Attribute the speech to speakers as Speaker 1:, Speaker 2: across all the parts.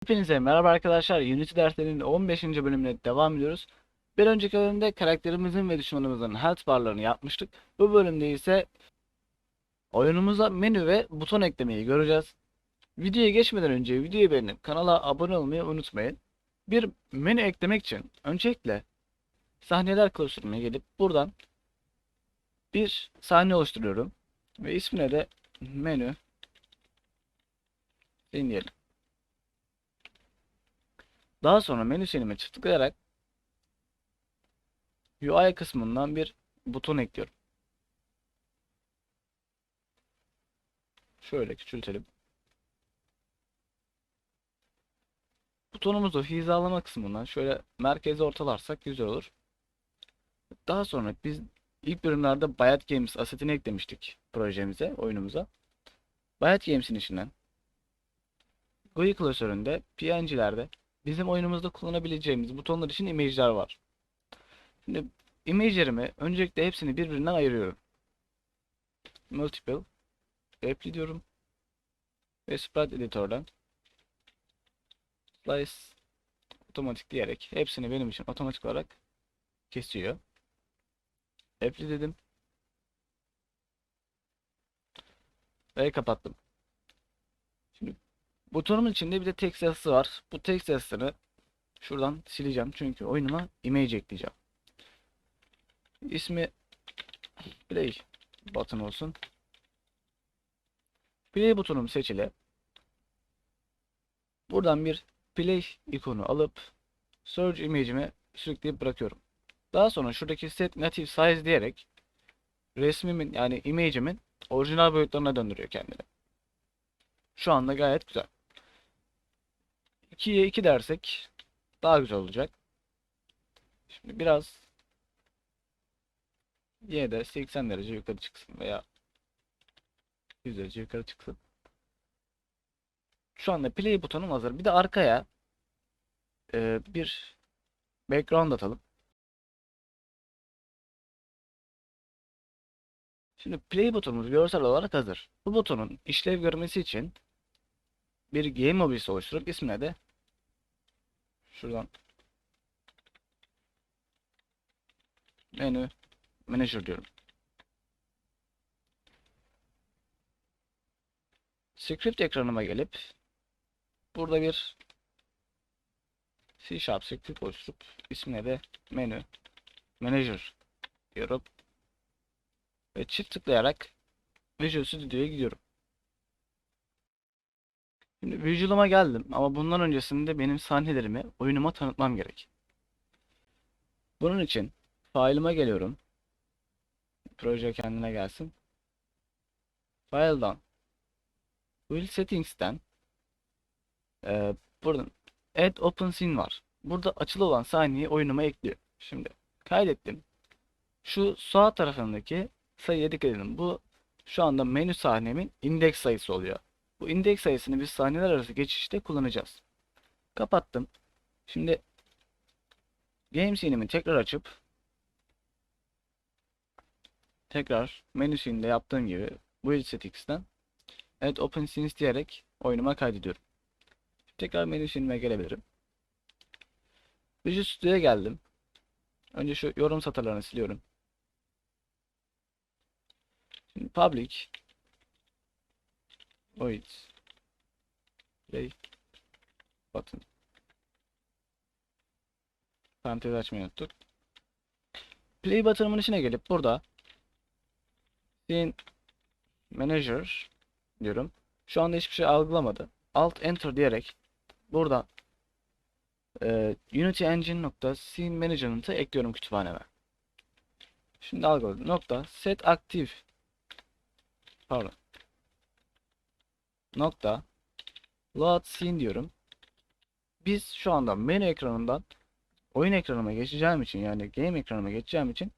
Speaker 1: Hepinize merhaba arkadaşlar. Unity derslerinin 15. bölümüne devam ediyoruz. Bir önceki bölümde karakterimizin ve düşmanımızın health barlarını yapmıştık. Bu bölümde ise oyunumuza menü ve buton eklemeyi göreceğiz. Videoya geçmeden önce videoyu beğenip kanala abone olmayı unutmayın. Bir menü eklemek için öncelikle sahneler klasörüne gelip buradan bir sahne oluşturuyorum. Ve ismine de menü diyelim. Daha sonra menü silime tıklayarak UI kısmından bir buton ekliyorum. Şöyle küçültelim. Butonumuzu hizalama kısmından şöyle merkeze ortalarsak güzel olur. Daha sonra biz ilk bölümlerde Bayat Games asetini eklemiştik projemize, oyunumuza. Bayat Games'in içinden GUI klasöründe PNG'lerde bizim oyunumuzda kullanabileceğimiz butonlar için image'ler var. Şimdi image'lerimi öncelikle hepsini birbirinden ayırıyorum. Multiple Apply diyorum. Ve Sprite Editor'dan Slice otomatik diyerek hepsini benim için otomatik olarak kesiyor. Apply dedim. Ve kapattım. Butonumun içinde bir de text yazısı var. Bu text yazısını şuradan sileceğim. Çünkü oyunuma image ekleyeceğim. İsmi play button olsun. Play butonum seçili. Buradan bir play ikonu alıp search image'imi sürükleyip bırakıyorum. Daha sonra şuradaki set native size diyerek resmimin yani image'imin orijinal boyutlarına döndürüyor kendini. Şu anda gayet güzel. 2'ye 2 dersek daha güzel olacak. Şimdi biraz yine de 80 derece yukarı çıksın veya 100 derece yukarı çıksın. Şu anda play butonum hazır. Bir de arkaya e, bir background atalım. Şimdi play butonumuz görsel olarak hazır. Bu butonun işlev görmesi için bir game objesi oluşturup ismine de şuradan menü manager diyorum. Script ekranıma gelip burada bir C Sharp script oluşturup ismine de menü manager diyorum. Ve çift tıklayarak Visual Studio'ya gidiyorum. Şimdi Visual'ıma geldim ama bundan öncesinde benim sahnelerimi oyunuma tanıtmam gerek. Bunun için file'ıma geliyorum. Proje kendine gelsin. File'dan Will Settings'ten e, buradan Add Open Scene var. Burada açılı olan sahneyi oyunuma ekliyor. Şimdi kaydettim. Şu sağ tarafındaki sayıya dikkat edin. Bu şu anda menü sahnemin indeks sayısı oluyor. Bu indeks sayısını biz sahneler arası geçişte kullanacağız. Kapattım. Şimdi game scene'imi tekrar açıp tekrar menü scene'de yaptığım gibi build settings'ten add open scenes diyerek oyunuma kaydediyorum. Tekrar menü scene'ime gelebilirim. Visual Studio'ya geldim. Önce şu yorum satırlarını siliyorum. Şimdi public void play button parantez açmayı unuttuk. Play button'ımın içine gelip burada scene manager diyorum. Şu anda hiçbir şey algılamadı. Alt enter diyerek burada e, Unity Engine nokta scene management'ı ekliyorum kütüphaneme. Şimdi algıladı. Nokta set active pardon nokta load scene diyorum. Biz şu anda menü ekranından oyun ekranıma geçeceğim için yani game ekranıma geçeceğim için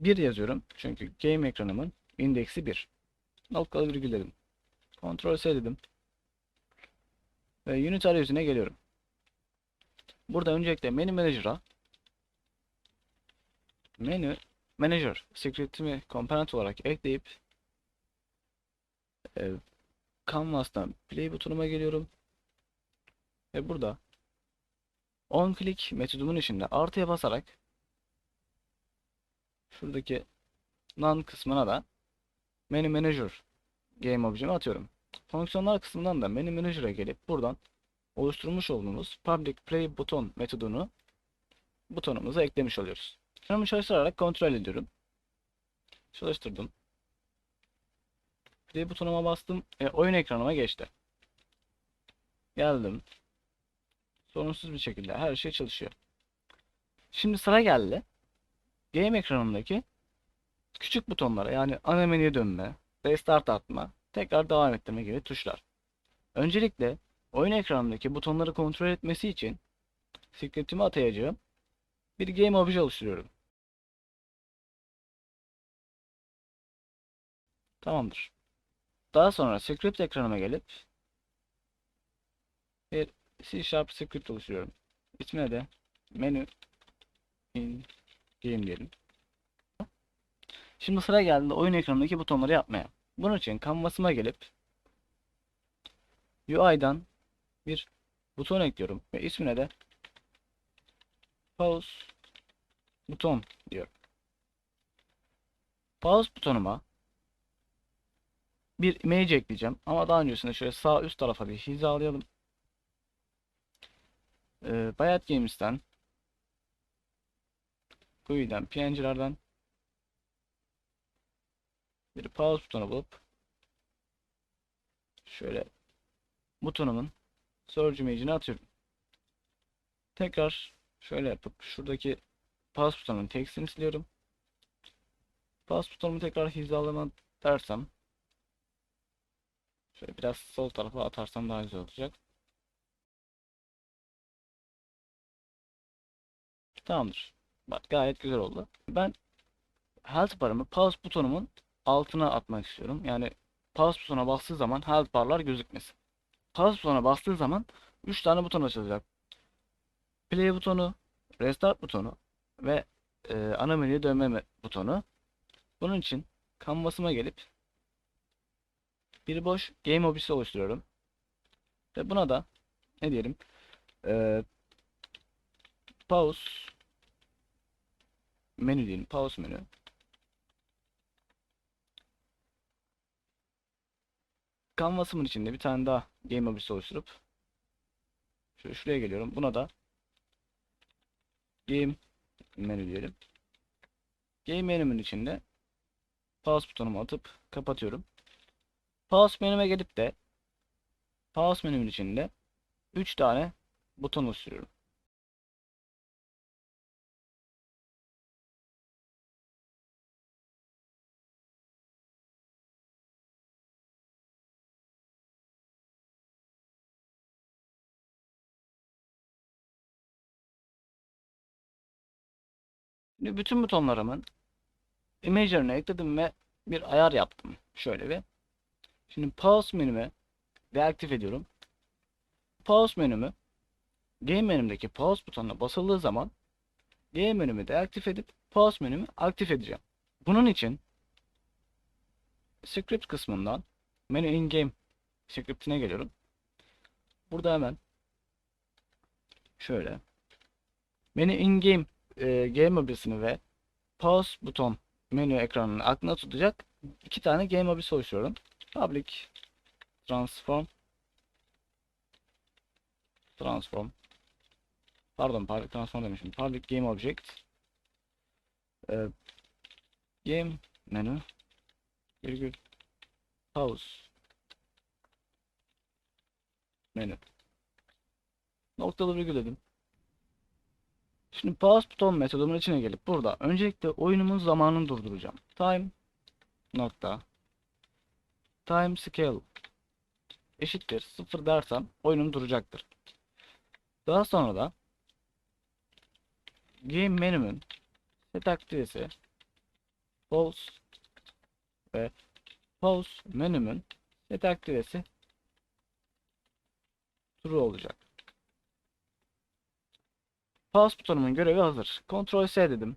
Speaker 1: 1 yazıyorum. Çünkü game ekranımın indeksi 1. Noktalı virgül dedim. Ctrl S dedim. Ve unit arayüzüne geliyorum. Burada öncelikle menü manager'a menü manager script'imi komponent olarak ekleyip e, Canvas'tan play butonuma geliyorum. Ve burada on click metodumun içinde artıya basarak şuradaki none kısmına da menü manager game objemi atıyorum. Fonksiyonlar kısmından da menü manager'a gelip buradan oluşturmuş olduğumuz public play buton metodunu butonumuza eklemiş oluyoruz. Şimdi çalıştırarak kontrol ediyorum. Çalıştırdım. Play butonuma bastım. E, oyun ekranıma geçti. Geldim. Sorunsuz bir şekilde her şey çalışıyor. Şimdi sıra geldi. Game ekranındaki küçük butonlara yani ana menüye dönme, restart atma, tekrar devam ettirme gibi tuşlar. Öncelikle oyun ekranındaki butonları kontrol etmesi için scriptimi atayacağım bir game obje oluşturuyorum. Tamamdır. Daha sonra script ekranıma gelip bir C Sharp script oluşturuyorum. İsmine de menü in game diyelim. Şimdi sıra geldi oyun ekranındaki butonları yapmaya. Bunun için kanvasıma gelip UI'dan bir buton ekliyorum ve ismine de pause buton diyorum. Pause butonuma bir image ekleyeceğim ama daha öncesinde şöyle sağ üst tarafa bir hizalayalım. Ee, Bayat Games'ten GUI'den, PNG'lerden bir pause butonu bulup şöyle butonumun search image'ini atıyorum. Tekrar şöyle yapıp şuradaki pause butonunun tekstini siliyorum. Pause butonumu tekrar hizalama dersem şöyle biraz sol tarafa atarsam daha güzel olacak. Tamamdır. Bak gayet güzel oldu. Ben health barımı pause butonumun altına atmak istiyorum. Yani pause butonuna bastığı zaman health barlar gözükmesin. Pause butonuna bastığı zaman 3 tane buton açılacak. Play butonu, restart butonu ve e, ana menüye dönme butonu. Bunun için kanvasıma gelip bir boş game objesi oluşturuyorum. Ve buna da ne diyelim? E, pause menü diyelim. Pause menü. Canvas'ımın içinde bir tane daha game objesi oluşturup şöyle şuraya geliyorum. Buna da game menü diyelim. Game menümün içinde pause butonumu atıp kapatıyorum. Pause menüme gelip de pause menümün içinde 3 tane buton oluşturuyorum. Şimdi bütün butonlarımın image'lerine ekledim ve bir ayar yaptım. Şöyle bir. Şimdi pause menümü deaktif ediyorum. Pause menümü game menümdeki pause butonuna basıldığı zaman game menümü deaktif edip pause menümü aktif edeceğim. Bunun için script kısmından menü in game scriptine geliyorum. Burada hemen şöyle menü in game e, game objesini ve pause buton menü ekranını aklına tutacak iki tane game objesi oluşturuyorum. Public transform. Transform. Pardon public transform demişim. Public game object. E, game menü. Virgül. Pause. Menü. Noktalı virgül dedim. Şimdi pause buton metodumun içine gelip burada öncelikle oyunumun zamanını durduracağım. Time. Nokta time scale eşittir 0 dersem oyunum duracaktır. Daha sonra da game menümün set aktivesi pause ve pause menümün set aktivesi true olacak. Pause butonumun görevi hazır. Ctrl S dedim.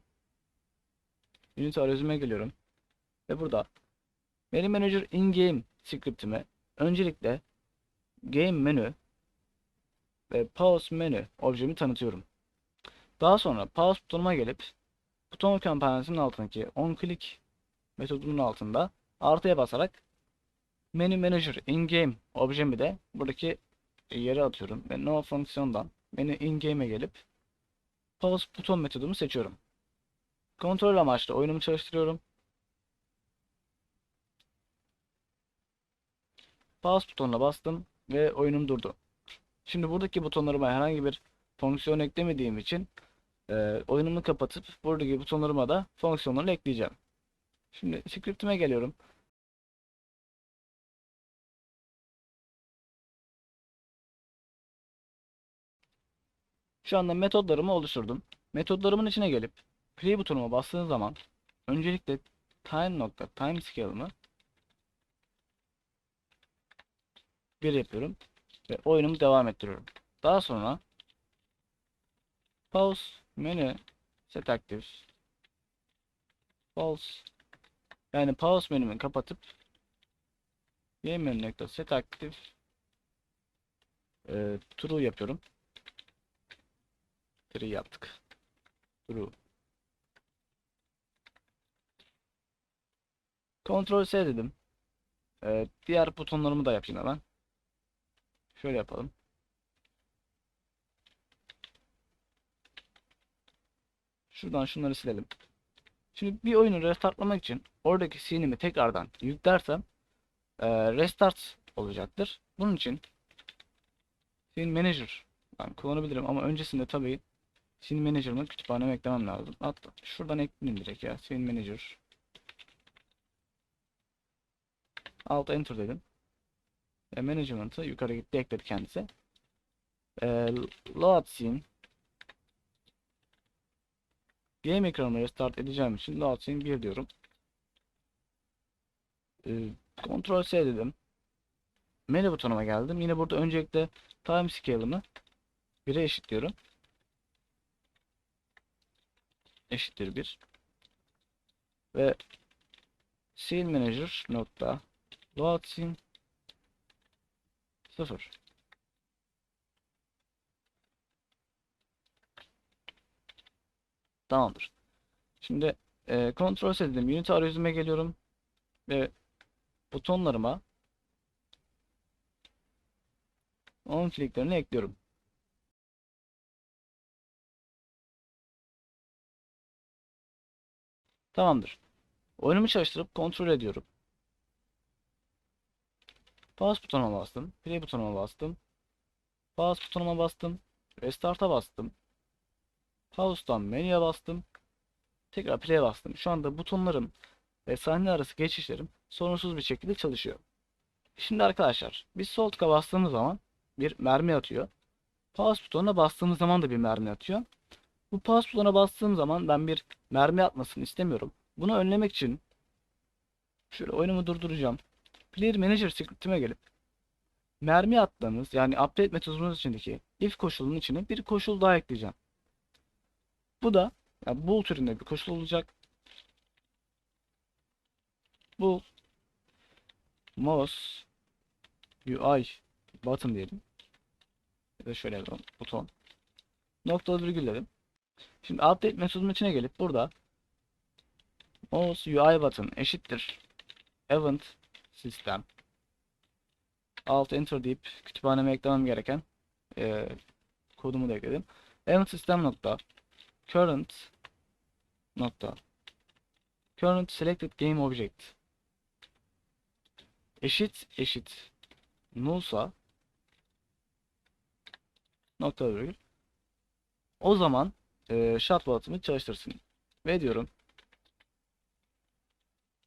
Speaker 1: Unity arayüzüme geliyorum. Ve burada Menü Manager in game scriptime öncelikle game menü ve pause menü objemi tanıtıyorum. Daha sonra pause butonuma gelip buton kampanyasının altındaki on click metodunun altında artıya basarak menü manager in game objemi de buradaki yere atıyorum ve no fonksiyondan menü in game'e gelip pause buton metodumu seçiyorum. Kontrol amaçlı oyunumu çalıştırıyorum. Pause butonuna bastım ve oyunum durdu. Şimdi buradaki butonlarıma herhangi bir fonksiyon eklemediğim için e, oyunumu kapatıp buradaki butonlarıma da fonksiyonları ekleyeceğim. Şimdi scriptime geliyorum. Şu anda metodlarımı oluşturdum. Metodlarımın içine gelip play butonuma bastığım zaman öncelikle time nokta time scale'ımı 1 yapıyorum ve oyunumu devam ettiriyorum. Daha sonra pause menü set active pause yani pause menümü kapatıp game menü set active e, true yapıyorum. True yaptık. True. Ctrl S dedim. E, diğer butonlarımı da yapayım hemen. Şöyle yapalım. Şuradan şunları silelim. Şimdi bir oyunu restartlamak için oradaki scene'imi tekrardan yüklersem e, restart olacaktır. Bunun için scene manager ben kullanabilirim ama öncesinde tabii scene manager'ımı kütüphaneme eklemem lazım. Hatta şuradan ekleyeyim direkt ya scene manager alt enter dedim. E, management'ı yukarı gitti ekledi kendisi. E, load scene game ekranını restart edeceğim için load scene 1 diyorum. E, Ctrl S dedim. Menü butonuma geldim. Yine burada öncelikle time scale'ımı 1'e eşitliyorum. Eşittir 1. Ve scene manager nokta load scene 0. Tamamdır. Şimdi e, kontrol dedim. Unity arayüzüme geliyorum. Ve butonlarıma on clicklerini ekliyorum. Tamamdır. Oyunumu çalıştırıp kontrol ediyorum. Pause butonuna bastım. Play butonuna bastım. Pause butonuma bastım. Restart'a bastım. Pause'dan menüye bastım. Tekrar play'e bastım. Şu anda butonlarım ve sahne arası geçişlerim sorunsuz bir şekilde çalışıyor. Şimdi arkadaşlar biz sol tıka bastığımız zaman bir mermi atıyor. Pause butonuna bastığımız zaman da bir mermi atıyor. Bu pause butonuna bastığım zaman ben bir mermi atmasını istemiyorum. Bunu önlemek için şöyle oyunumu durduracağım. Player Manager scriptime gelip mermi attığımız yani update metodumuz içindeki if koşulunun içine bir koşul daha ekleyeceğim. Bu da yani bool türünde bir koşul olacak. Bu mouse UI button diyelim. Ya da şöyle yapalım. Buton. Noktalı virgül dedim. Şimdi update metodunun içine gelip burada mouse UI button eşittir event sistem. Alt enter deyip kütüphaneme eklemem gereken e, kodumu da ekledim. Event sistem nokta. Current nokta. Current selected game object. Eşit eşit nullsa nokta virgül. O zaman e, shutbutton'ı çalıştırsın. Ve diyorum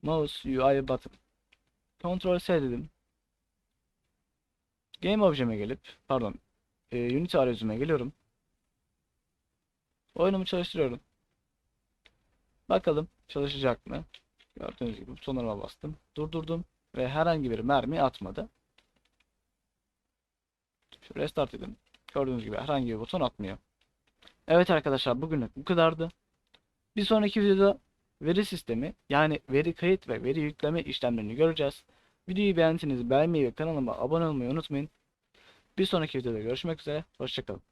Speaker 1: mouse UI button Ctrl S dedim. Game objeme gelip pardon e, Unity arayüzüme geliyorum. Oyunumu çalıştırıyorum. Bakalım çalışacak mı? Gördüğünüz gibi butonlarıma bastım. Durdurdum ve herhangi bir mermi atmadı. Şu restart dedim. Gördüğünüz gibi herhangi bir buton atmıyor. Evet arkadaşlar bugünlük bu kadardı. Bir sonraki videoda veri sistemi yani veri kayıt ve veri yükleme işlemlerini göreceğiz. Videoyu beğendiyseniz beğenmeyi ve kanalıma abone olmayı unutmayın. Bir sonraki videoda görüşmek üzere. Hoşçakalın.